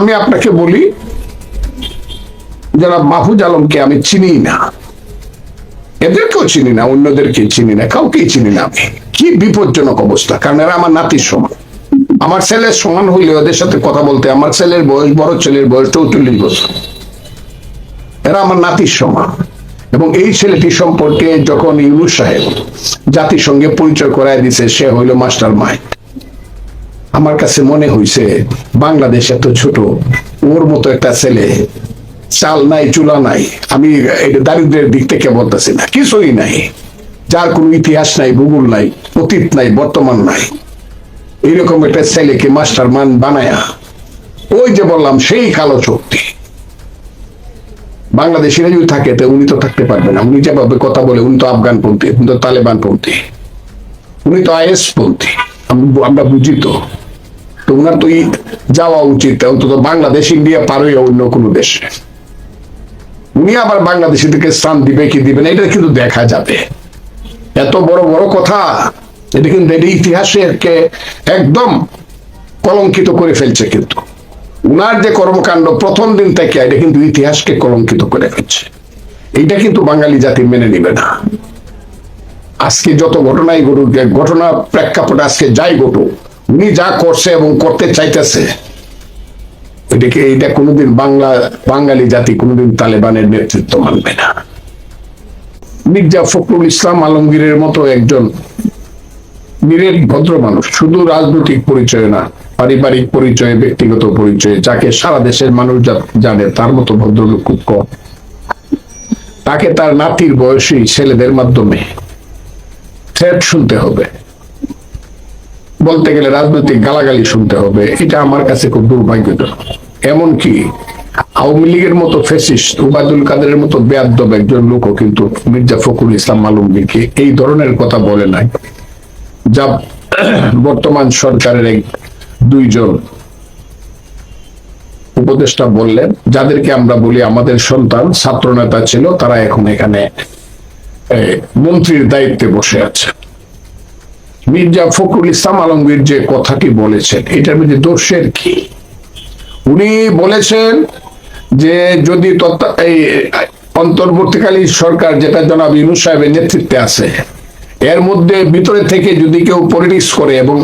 আমি আপনাকে বলি, যারা মাহফুজ আলমকে আমি চিনি না, এদেরকেও চিনি না অন্যদেরকে চিনি না, কাউকেই চিনি না আমি। কি বিপজ্জনক অবস্থা, কারণ এরা আমার নাতির সমান। আমার ছেলের সমান হইলে ওদের সাথে কথা বলতে, আমার ছেলের বয়স, বড় ছেলের বয়স চৌচল্লিশ বছর। এরা আমার নাতির সমান। এবং এই ছেলেটি সম্পর্কে যখন ইউনুস সাহেব জাতিসংঘে পরিচয় করায় দিছে, সে হইল মাস্টার মাইন্ড আমার কাছে মনে হইছে, বাংলাদেশ এত ছোট, ওর মতো একটা ছেলে, চাল নাই, চুলা নাই, আমি এটা দারিদ্রের দিক থেকে বলতেছি না, কিছুই নাই, যার কোনো ইতিহাস নাই, ভূগোল নাই, অতীত নাই, বর্তমান নাই এইরকম একটা ছেলেকে মাস্টার মান বানায়া, ওই যে বললাম, সেই কালো শক্তি বাংলাদেশিরা যদি থাকে, তো উনি তো থাকতে পারবে না, উনি যেভাবে কথা বলে, উনি তো আফগান পন্থী উনি তো তালেবান পন্থী উনি তো আইএস পন্থী আমরা বুঝি তো। তো উনার তো যাওয়া উচিত, অন্তত বাংলাদেশ, ইন্ডিয়া পার হয়ে অন্য কোনো দেশে। উনি আবার বাংলাদেশিদেরকে স্থান দিবে কি দিবে না, এটা কিন্তু দেখা যাবে। এত বড় বড় কথা, এটা কিন্তু এটা ইতিহাসের কে একদম কলঙ্কিত করে ফেলছে কিন্তু। উনার যে কর্মকাণ্ড প্রথম দিন থেকে, এটা কিন্তু ইতিহাসকে কলঙ্কিত করে ফেলছে। এইটা কিন্তু বাঙালি জাতি মেনে নিবে না। আজকে যত ঘটনাই ঘটুক, ঘটনা প্রেক্ষাপটে আজকে যাই ঘটুক উনি যা করছে এবং করতে চাইতেছে, এটাকে এটা কোনোদিন বাংলা বাঙালি জাতি কোনোদিন তালেবানের নেতৃত্ব মানবে না। মির্জা ফখরুল ইসলাম আলমগীরের মতো একজন নিরেট ভদ্র মানুষ, শুধু রাজনৈতিক পরিচয় না, পারিবারিক পরিচয়, ব্যক্তিগত পরিচয়, যাকে সারা দেশের মানুষ জানে, তার মতো ভদ্রলোক খুব কম। তাকে তার নাতির বয়সী ছেলেদের মাধ্যমে শুনতে হবে। বলতে গেলে রাজনৈতিক গালাগালি শুনতে হবে, এটা আমার কাছে খুব দুর্ভাগ্যজনক। এমনকি আওয়ামী লীগের মতো ফেসিস্ট উবায়দুল কাদেরের মতো বেয়াদ্দব একজন লোকও কিন্তু মির্জা ফখরুল ইসলাম আলমগীরকে এই ধরনের কথা বলে নাই, যা বর্তমান সরকারের এক দুইজন উপদেষ্টা বললেন, যাদেরকে আমরা বলি আমাদের সন্তান ছাত্র নেতা ছিল, তারা এখন এখানে মন্ত্রীর দায়িত্বে বসে আছে। মির্জা ফখরুল ইসলাম আলমগীর যে কথাটি বলেছেন, এটার মধ্যে দোষের কি? উনি বলেছেন যে যদি এই অন্তর্বর্তীকালীন সরকার, যেটা জনাব ইউনুস সাহেবের নেতৃত্বে আছে, এর মধ্যে ভিতরে থেকে যদি কেউ পলিটিক্স করে এবং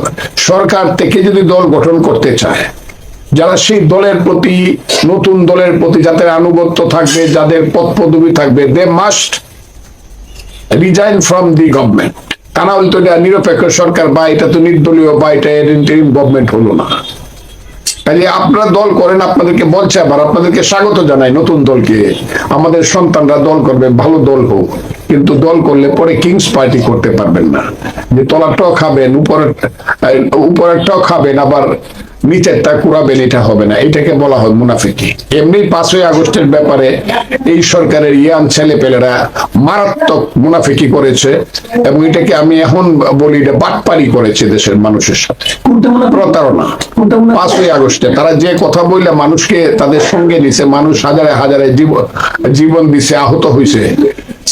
সরকার থেকে যদি দল গঠন করতে চায়, যারা সেই দলের প্রতি, নতুন দলের প্রতি যাদের আনুগত্য থাকবে, যাদের পদ পদবি থাকবে they must resign from the government তা নিরপেক্ষ সরকার বা এটা তো নির্দলীয় বা এটা গভর্নমেন্ট হলো না। আপনারা দল করেন, আপনাদেরকে বলছে আবার আপনাদেরকে স্বাগত জানাই নতুন দলকে। আমাদের সন্তানরা দল করবে, ভালো দল হোক। কিন্তু দল করলে পরে কিংস পার্টি করতে পারবেন না। যে তলাটাও খাবেন, উপরের উপরেরটাও খাবেন, আবার নিচেরটা কুড়াবেন, এটা হবে না এটাকে বলা হয় মুনাফিকি এমনি পাঁচই আগস্টের ব্যাপারে এই সরকারের ইয়াং ছেলে পেলেরা মারাত্মক মুনাফিকি করেছে এবং এটাকে আমি এখন বলি এটা বাটপারি করেছে দেশের মানুষের সাথে? প্রতারণা? পাঁচই আগস্টে তারা যে কথা বললে মানুষকে তাদের সঙ্গে নিছে, মানুষ হাজারে হাজারে জীবন দিছে, আহত হয়েছে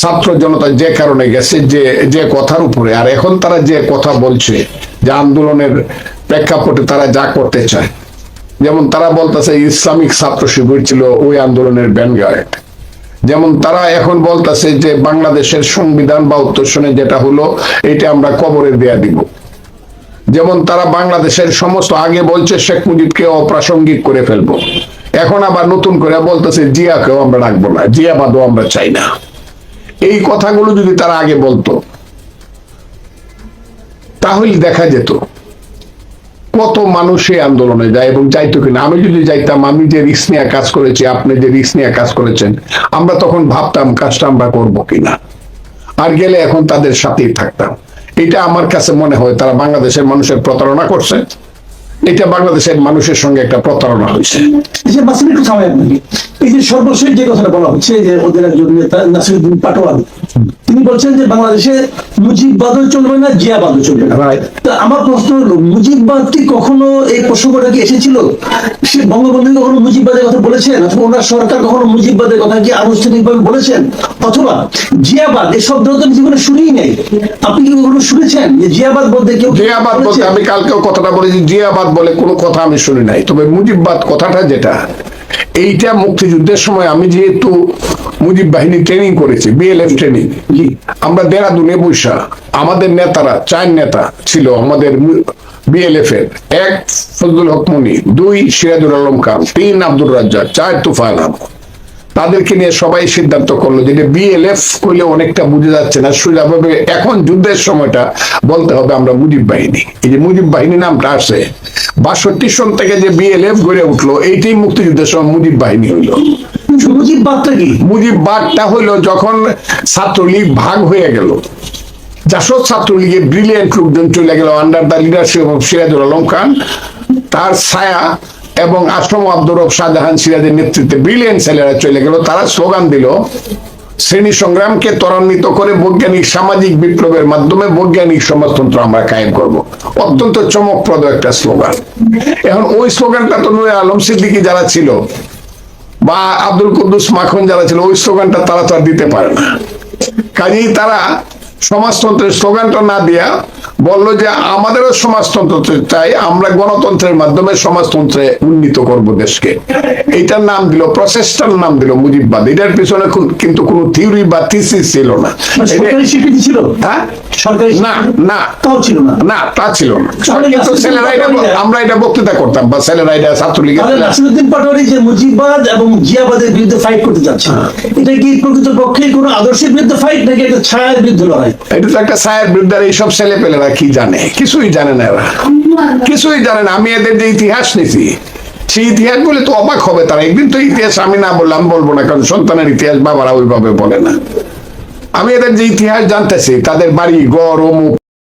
ছাত্র জনতা যে কারণে গেছে যে যে কথার উপরে আর এখন তারা যে কথা বলছে, যে আন্দোলনের প্রেক্ষাপটে তারা যা করতে চায়। যেমন তারা বলতেছে, ইসলামিক ছাত্র শিবির ছিল ওই আন্দোলনের ব্যানগার্ড যেমন তারা এখন বলতেছে যে, বাংলাদেশের সংবিধান বা উত্তরসনে যেটা হলো, এটা আমরা কবরে দেয়া দিব। যেমন তারা বাংলাদেশের সমস্ত আগে বলছে, শেখ মুজিবকে অপ্রাসঙ্গিক করে ফেলব। এখন আবার নতুন করে বলতেছে, জিয়াকেও আমরা রাখব না জিয়াবাদও আমরা চাই না। এই কথাগুলো যদি তারা আগে বলতো, তাহলে দেখা যেত। কত মানুষ আন্দোলনে যায় এবং যাইতো কিনা? আমি যদি যাইতাম, আমি যে রিক্স নিয়ে কাজ করেছি, আপনি যে রিক্স নিয়ে কাজ করেছেন, আমরা তখন ভাবতাম কাজটা আমরা করব কিনা? আর গেলে এখন তাদের সাথেই থাকতাম। এটা আমার কাছে মনে হয় তারা বাংলাদেশের মানুষের প্রতারণা করছে। এটা বাংলাদেশের মানুষের সঙ্গে একটা প্রতারণা হয়েছে। এই যে সর্বশেষ যে কথাটা বলা হচ্ছে যে ওদের একজন নেতা নাসিরুদ্দিন পাটোয়ারি তিনি বলছেন যে বাংলাদেশে মুজিববাদও চলবে না জিয়াবাদও চলবে না। তা আমার প্রশ্ন হলো মুজিববাদ কি কখনো এই প্রসঙ্গটা কি এসেছিল? সে বঙ্গবন্ধু কখনো মুজিববাদের কথা বলেছেন? অথবা ওনার সরকার কখনো মুজিববাদের কথা কি আনুষ্ঠানিকভাবে বলেছেন? অথবা জিয়াবাদ এই শব্দ তো জীবনে শুনিই নাই। আপনি কি কখনো শুনেছেন যে জিয়াবাদ বলতে কেউ জিয়াবাদ বলতে? আমি কালকেও কথাটা বলেছি জিয়াবাদ বলে কোনো কথা আমি শুনি নাই। তবে মুজিববাদ কথাটা যেটা এইটা মুক্তিযুদ্ধের সময় আমি যেহেতু মুজিব বাহিনী ট্রেনিং করেছি বিএলএফ ট্রেনিং আমরা দেরাদুনে বৈশা আমাদের নেতারা চার নেতা ছিল আমাদের বিএলএফ এর। এক ফজলুল হক মুনি দুই সিরাজুল আলম খান তিন আব্দুর রাজ্জাক চার তুফান আহমদ। তাদেরকে নিয়ে সবাই সিদ্ধান্ত করল যে বিএলএফ করলে অনেকটা বুঝে যাচ্ছে না সুজাভাবে এখন যুদ্ধের সময়টা বলতে হবে আমরা মুজিব বাহিনী। এই যে মুজিব বাহিনী নামটা আসে বাষট্টি সন থেকে যে বিএলএফ গড়ে উঠল এইটাই মুক্তিযুদ্ধের সময় মুজিব বাহিনী হইল। মুজিববাদটা কি? মুজিব বাদটা হইল যখন ছাত্রলীগ ভাগ হয়ে গেল। জাসদ ছাত্রলীগের ব্রিলিয়েন্ট লোকজন চলে গেল under the leadership of Sirajul Alam Khan. তার ছায়া এবং আশ্রম আব্দুর শাহজাহান সিরাজের নেতৃত্বে ব্রিলিয়েন্ট ছেলেরা চলে গেল। তারা স্লোগান দিল, শ্রেণি সংগ্রামকে ত্বরান্বিত করে বৈজ্ঞানিক সামাজিক বিপ্লবের মাধ্যমে বৈজ্ঞানিক সমাজতন্ত্র আমরা কায়েম করব। অত্যন্ত চমকপ্রদ একটা স্লোগান। এখন ওই স্লোগানটা তো নুরে আলম সিদ্দিকী যারা ছিল বা আব্দুল কুদ্দুস মাখন যারা ছিল, ওই স্লোগানটা তারা তো আর দিতে পারে না। কাজেই তারা সমাজতন্ত্রের স্লোগানটা না দিয়া বলল যে আমাদেরও সমাজতন্ত্র চাই আমরা গণতন্ত্রের মাধ্যমে সমাজতন্ত্রে উন্নীত করব দেশকে। এইটার নাম দিল প্রচেষ্টার নাম দিল মুজিববাদ। এটার পিছনে কিন্তু কোনো থিওরি বা থিসিস ছিল না। এটা- ছিল? হ্যাঁ? না না। ছিল না? না তা ছিল না। কিন্তু ছেলেরা এটা আমরা এটা বক্তৃতা করতাম বা ছেলেরা এটা ছাত্রলীগের নাসিরুদ্দিন পাটোয়ারি যে মুজিববাদ এবং জিয়াবাদের বিরুদ্ধে ফাইট করতে যাচ্ছে এটা কি কোনো আদর্শের বিরুদ্ধে ফাইট নাকি একটা ছায়ার বিরুদ্ধে লড়াই? এটা তো একটা সায়ের বিরুদ্ধে আর এইসব ছেলে পেলেরা কি জানে? কিছুই জানে না এরা। কিছুই জানে না। আমি এদের যে ইতিহাস নিছি, সেই ইতিহাস বলে তো অবাক হবে তারা। একদিন তো ইতিহাস আমি না বললাম বলব না, কারণ সন্তানের ইতিহাস বাবারা ওইভাবে বলে না। আমি এদের যে ইতিহাস জানতেছি, তাদের বাড়ি গড় অমুক